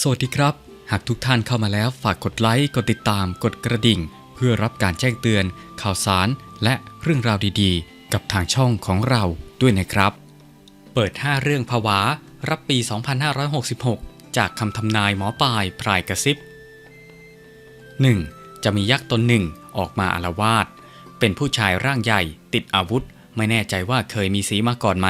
สวัสดีครับ หากทุกท่านเข้ามาแล้วฝากกดไลค์ กดติดตาม กดกระดิ่ง เพื่อรับการแจ้งเตือน ข่าวสาร และเรื่องราวดีๆ กับทางช่องของเราด้วยนะครับ เปิด 5 เรื่องภาวะ รับปี 2566 จากคำทำนายหมอปลายพรายกระซิบ 1. จะมียักษ์ตนหนึ่งออกมาอารวาสเป็นผู้ชายร่างใหญ่ติดอาวุธ ไม่แน่ใจว่าเคยมีสีมาก่อนไหม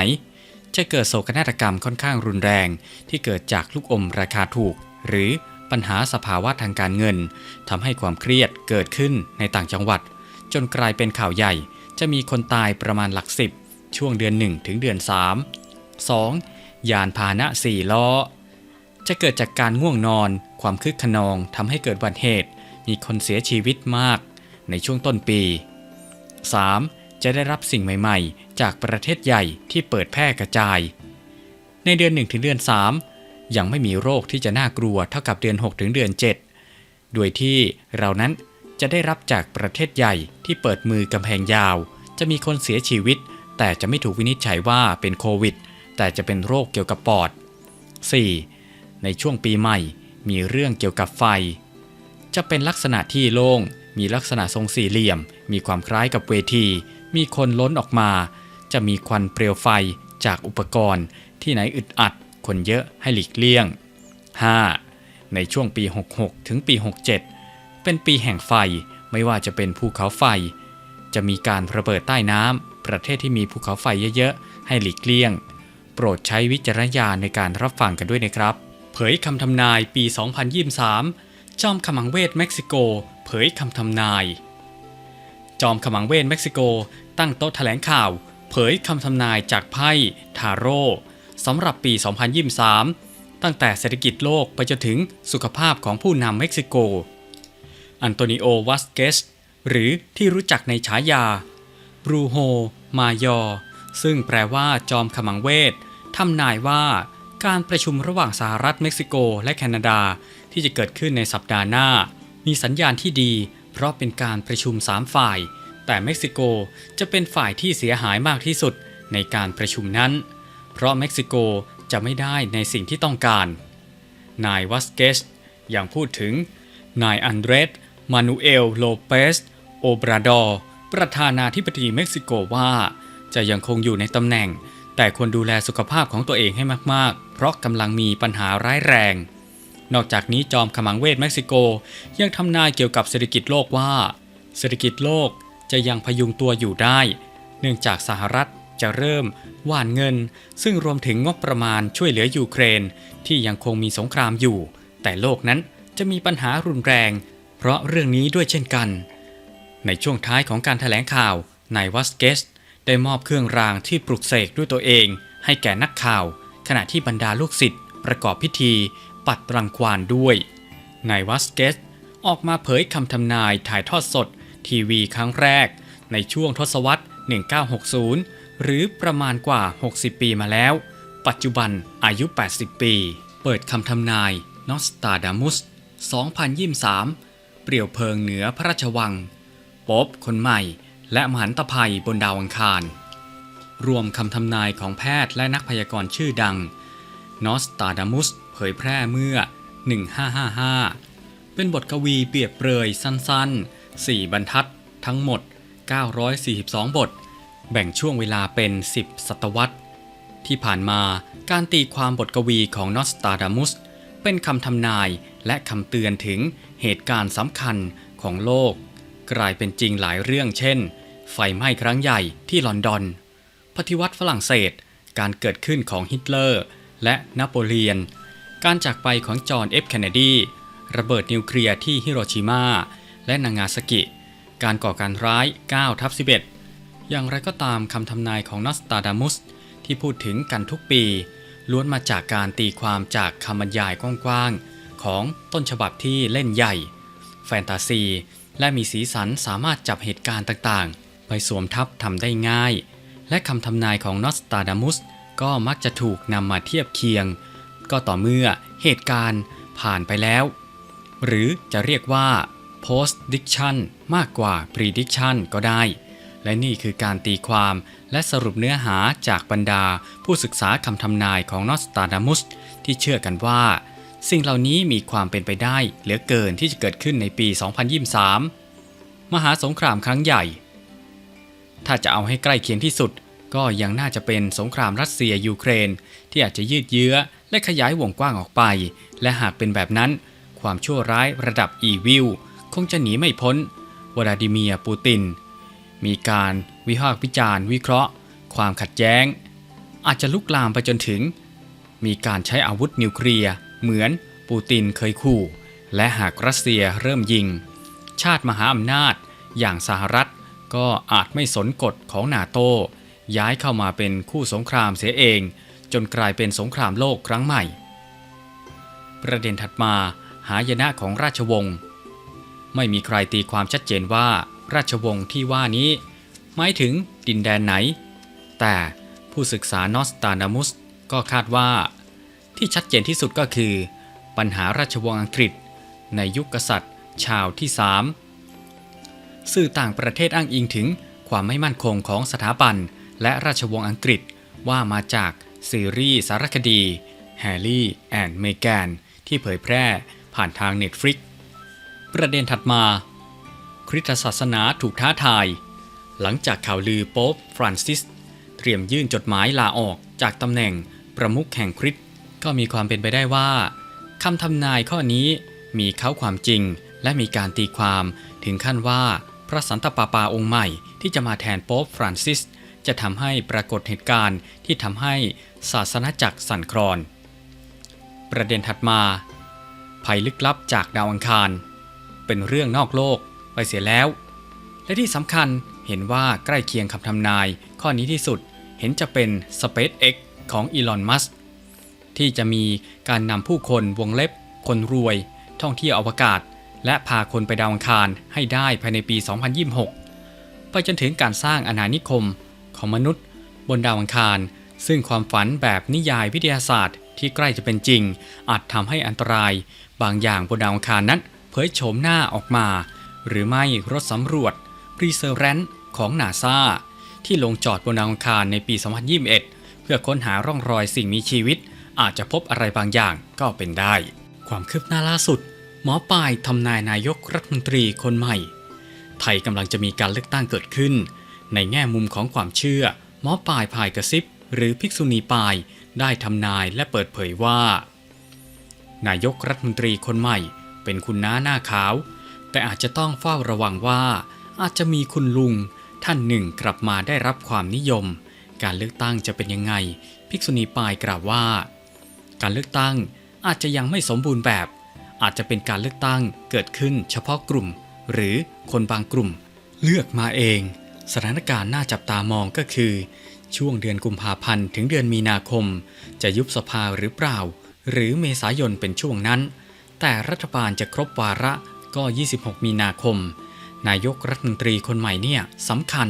จะเกิดโศกนาฏกรรมค่อนข้างรุนแรง ที่เกิดจากลูกอมราคาถูก หรือปัญหาสภาวะทางการเงินทำให้ความเครียดเกิดขึ้นในต่างจังหวัด จนกลายเป็นข่าวใหญ่ จะมีคนตายประมาณหลักสิบช่วงเดือน 1 ถึงเดือน 3 2. ยานพาหนะสี่ล้อ จะเกิดจากการง่วงนอน ความคึกขนองทำให้เกิดอุบัติเหตุ มีคนเสียชีวิตมาก ในช่วงต้นปี 3. จะได้รับสิ่งใหม่ๆ จากประเทศใหญ่ที่เปิดแพร่กระจาย ในเดือน1ถึงเดือน3 ยังไม่มีโรคที่จะน่ากลัวเท่ากับเดือน6ถึงเดือน7 โดยที่เรานั้นจะได้รับจากประเทศใหญ่ที่เปิดมือกำแพงยาว จะมีคนเสียชีวิต แต่จะไม่ถูกวินิจฉัยว่าเป็นโควิด แต่จะเป็นโรคเกี่ยวกับปอด 4. ในช่วงปีใหม่มีเรื่องเกี่ยวกับไฟ จะเป็นลักษณะที่โล่งมีลักษณะทรงสี่เหลี่ยม มีความคล้ายกับเวที มีคนล้นออกมา จะมีควันเปลวไฟจากอุปกรณ์ที่ไหนอึดอัด คนเยอะให้หลีกเลี่ยง 5. ในช่วงปี 66 ถึงปี 67 เป็นปีแห่งไฟไม่ว่าจะเป็นภูเขาไฟ จะมีการระเบิดใต้น้ำประเทศที่มีภูเขาไฟเยอะๆ ให้หลีกเลี่ยง โปรดใช้วิจารณญาณในการรับฟังกันด้วยนะครับ เผยคำทำนายปี 2023จอมขมังเวทเม็กซิโก เผยคำทำนาย จอมขมังเวทเม็กซิโก ตั้งโต๊ะแถลงข่าว เผยคำทำนายจากไพ่ทาโร่สำหรับปี 2023 ตั้งแต่เศรษฐกิจโลกไปจนถึงสุขภาพของผู้นำเม็กซิโก อันโตนิโอ วัสเกส หรือที่รู้จักในฉายาบรูโฮ มายอ ซึ่งแปลว่าจอมขมังเวททำนายว่าการประชุมระหว่างสหรัฐเม็กซิโก และแคนาดาที่จะเกิดขึ้นในสัปดาห์หน้า มีสัญญาณที่ดี เพราะเป็นการประชุม 3 ฝ่าย แต่เม็กซิโกจะเป็นฝ่ายที่เสียหายมากที่สุดในการประชุมนั้น เพราะเม็กซิโกจะไม่ได้ในสิ่งที่ต้องการ นายวัสเกสยังพูดถึง นายอันเดรส มานูเอล โลเปส โอบราดอร์ประธานาธิบดีเม็กซิโกว่า จะยังคงอยู่ในตำแหน่ง แต่ควรดูแลสุขภาพของตัวเองให้มาก ๆ เพราะกำลังมีปัญหาร้ายแรง นอกจากนี้จอมขมังเวทเม็กซิโกยังทำนายเกี่ยวกับเศรษฐกิจโลกว่า เศรษฐกิจโลกจะยังพยุงตัวอยู่ได้ เนื่องจากสหรัฐจะเริ่มหว่านเงิน ซึ่งรวมถึงงบประมาณช่วยเหลือยูเครน ที่ยังคงมีสงครามอยู่ แต่โลกนั้นจะมีปัญหารุนแรง เพราะเรื่องนี้ด้วยเช่นกัน ในช่วงท้ายของการถแถลงข่าว นายวัสเกสได้มอบเครื่องรางที่ปลุกเสกด้วยตัวเอง ให้แก่นักข่าว ขณะที่บรรดาลูกศิษย์ประกอบพิธี ปัดรังควานด้วยนายวัสเกสออกมาเผยคำทำนายถ่ายทอดสด ทีวีครั้งแรก ในช่วงทศวรรษ 1960 หรือประมาณกว่า 60 ปีมาแล้ว ปัจจุบันอายุ 80 ปี เปิดคำทำนายนอสตาดามุส 2023 เปรี่ยวเพลิงเหนือพระราชวังปบคนใหม่ และมหันตภัยบนดาวอังคาร รวมคำทำนายของแพทย์และนักพยากรณ์ชื่อดังนอสตาดามุส เผยแพร่เมื่อ 1555 เป็นบทกวีเปรียบเปรยสั้นๆ 4 บรรทัดทั้งหมด 942 บท แบ่งช่วงเวลาเป็น 10 ศตวรรษ ที่ผ่านมาการตีความบทกวีของนอสตาดามุส เป็นคำทำนายและคำเตือนถึงเหตุการณ์สำคัญของโลก กลายเป็นจริงหลายเรื่องเช่น ไฟไหม้ครั้งใหญ่ที่ลอนดอนปฏิวัติฝรั่งเศส การเกิดขึ้นของฮิตเลอร์ และนโปเลียน การจากไปของจอห์นเอฟเคนเนดีระเบิดนิวเคลียร์ที่ฮิโรชิมาและนางาซากิ การก่อการร้าย9ทับ11 อย่างไรก็ตามคำทำนายของนอสตาดามุสที่พูดถึงกันทุกปี ล้วนมาจากการตีความจากคำบรรยายกว้างๆ ของต้นฉบับที่เล่นใหญ่ แฟนตาซี และมีสีสันสามารถจับเหตุการณ์ต่างๆ ไปสวมทับทำได้ง่าย และคำทำนายของนอสตาดามุสก็มักจะถูกนำมาเทียบเคียง ก็ต่อเมื่อเหตุการณ์ผ่านไปแล้ว หรือจะเรียกว่า post diction มากกว่า prediction ก็ได้ และนี่คือการตีความและสรุปเนื้อหาจากบรรดาผู้ศึกษาคำทำนายของนอสตาดามุสที่เชื่อกันว่า สิ่งเหล่านี้มีความเป็นไปได้เหลือเกินที่จะเกิดขึ้นในปี 2023 มหาสงครามครั้งใหญ่ ถ้าจะเอาให้ใกล้เคียงที่สุด ก็ยังน่าจะเป็นสงครามรัสเซียยูเครน ที่อาจจะยืดเยื้อ และขยายวงกว้างออกไป และหากเป็นแบบนั้น ความชั่วร้ายระดับอีวิลคงจะหนีไม่พ้นวลาดิเมียร์ปูติน มีการวิพากษ์วิจารณ์ วิเคราะห์ ความขัดแย้ง อาจจะลุกลามไปจนถึง มีการใช้อาวุธนิวเคลียร์เหมือนปูตินเคยขู่ และหากรัสเซียเริ่มยิง ชาติมหาอำนาจอย่างสหรัฐก็อาจไม่สนกฎของนาโตย้ายเข้ามาเป็นคู่สงครามเสียเอง จนกลายเป็นสงครามโลกครั้งใหม่ ประเด็นถัดมาหายนะของราชวงศ์ ไม่มีใครตีความชัดเจนว่าราชวงศ์ที่ว่านี้ หมายถึงดินแดนไหน แต่ผู้ศึกษานอสตานามุสก็คาดว่า ที่ชัดเจนที่สุดก็คือ ปัญหาราชวงศ์อังกฤษ ในยุคกษัตริย์ ชาวที่สามสื่อต่างประเทศอ้างอิงถึงความไม่มั่นคงของสถาบันและราชวงศ์อังกฤษว่ามาจาก ซีรีส์สารคดีแฮร์รี่แอนด์เมแกนที่เผยแพร่ผ่านทาง Netflix ประเด็นถัดมา คริสตศาสนาถูกท้าทาย หลังจากข่าวลือโป๊ปฟรานซิส เตรียมยื่นจดหมายลาออกจากตำแหน่งประมุขแห่งคริสก็มีความเป็นไปได้ว่าคำทำนายข้อนี้มีเขาความจริงและมีการตีความถึงขั้นว่าพระสันตะปาปาองค์ใหม่ที่จะมาแทนโป๊ปฟรานซิส จะทำให้ปรากฏเหตุการณ์ที่ทำให้ศาสนาจักรสั่นคลอน ประเด็นถัดมา ภัยลึกลับจากดาวอังคาร เป็นเรื่องนอกโลกไปเสียแล้ว และที่สำคัญเห็นว่าใกล้เคียงคำทำนายข้อนี้ที่สุดเห็นจะเป็น SpaceX ของอีลอน มัสที่จะมีการนำผู้คนวงเล็บ คนรวย ท่องเที่ยวอวกาศ และพาคนไปดาวอังคารให้ได้ภายในปี 2026 ไปจนถึงการสร้างอาณานิคม ของมนุษย์ บนดาวอังคาร ซึ่งความฝันแบบนิยายวิทยาศาสตร์ ที่ใกล้จะเป็นจริง อาจทำให้อันตราย บางอย่างบนดาวอังคารนั้นเผยโฉมหน้าออกมา หรือไม่รถสำรวจ p r e s e r a n c e ของนาซาที่ลงจอดบนดาวอังคารในปี 2021 เพื่อค้นหาร่องรอยสิ่งมีชีวิต อาจจะพบอะไรบางอย่างก็เป็นได้ ความคืบหน้าล่าสุด หมอปลายทำนายนายกรัฐมนตรีคนใหม่ ไทยกำลังจะมีการเลือกตั้งเกิดขึ้น ในแง่มุมของความเชื่อ หมอปลายพายกระซิบ หรือภิกษุณีปายได้ทำนายและเปิดเผยว่า นายกรัฐมนตรีคนใหม่ เป็นคุณน้าหน้าขาว แต่อาจจะต้องเฝ้าระวังว่า อาจจะมีคุณลุง ท่านหนึ่งกลับมาได้รับความนิยม การเลือกตั้งจะเป็นยังไง ภิกษุณีปายกล่าวว่า การเลือกตั้งอาจจะยังไม่สมบูรณ์แบบ อาจจะเป็นการเลือกตั้งเกิดขึ้นเฉพาะกลุ่ม หรือคนบางกลุ่ม เลือกมาเอง สถานการณ์น่าจับตามองก็คือ ช่วงเดือนกุมภาพันธ์ถึงเดือนมีนาคม จะยุบสภาหรือเปล่า หรือเมษายนเป็นช่วงนั้น แต่รัฐบาลจะครบวาระก็ 26 มีนาคม นายกรัฐมนตรีคนใหม่เนี่ยสำคัญ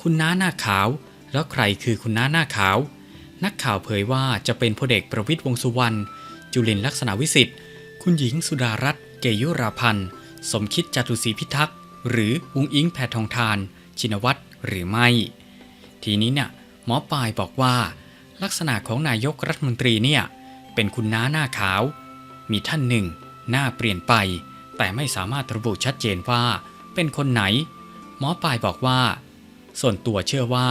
คุณน้าหน้าขาว แล้วใครคือคุณน้าหน้าขาว นักข่าวเผยว่าจะเป็นพลเอกประวิตยวงษ์สุวรรณจุลินลักษณะวิสิทธิ์ คุณหญิงสุดารัตน์เกยุราพันธ์ สมคิดจตุศรีพิทักษ์ หรืออุงอิงแพทองทาน ชินวัตรหรือไม่ ทีนี้เนี่ยหมอปลายบอกว่า ลักษณะของนายกรัฐมนตรีเนี่ยเป็นคุณน้าหน้าขาว มีท่านหนึ่ง หน้าเปลี่ยนไป แต่ไม่สามารถระบุชัดเจนว่า เป็นคนไหน หมอปลายบอกว่า ส่วนตัวเชื่อว่า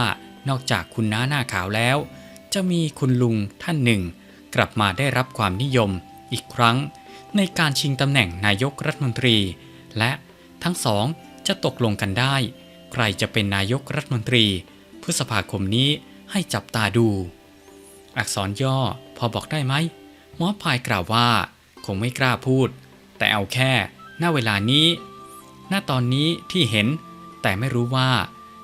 นอกจากคุณน้าหน้าขาวแล้ว จะมีคุณลุงท่านหนึ่ง กลับมาได้รับความนิยมอีกครั้ง ในการชิงตำแหน่งนายกรัฐมนตรี และทั้งสองจะตกลงกันได้ ใครจะเป็นนายกรัฐมนตรี พฤษภาคมนี้ให้จับตาดู อักษรย่อพอบอกได้ไหมหมอพายกล่าวว่า คงไม่กล้าพูด แต่เอาแค่ หน้าเวลานี้ หน้าตอนนี้ที่เห็น แต่ไม่รู้ว่า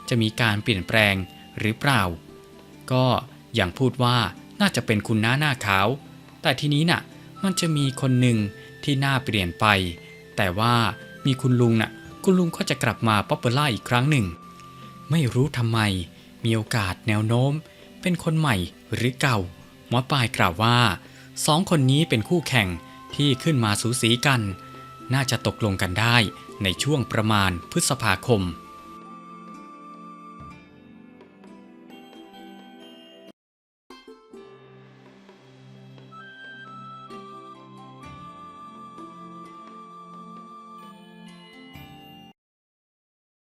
จะมีการเปลี่ยนแปลงหรือเปล่า ก็อย่างพูดว่าน่าจะเป็นคุณน้าหน้าขาว แต่ทีนี้น่ะ มันจะมีคนหนึ่งที่หน้าเปลี่ยนไป แต่ว่ามีคุณลุงน่ะ คุณลุงก็จะกลับมาป๊อปเปอร่าอีกครั้งหนึ่ง ไม่รู้ทำไม มีโอกาสแนวโน้ม เป็นคนใหม่หรือเก่า หมอปลายกล่าวว่าสองคนนี้เป็นคู่แข่งที่ขึ้นมาสูสีกัน น่าจะตกลงกันได้ในช่วงประมาณพฤษภาคม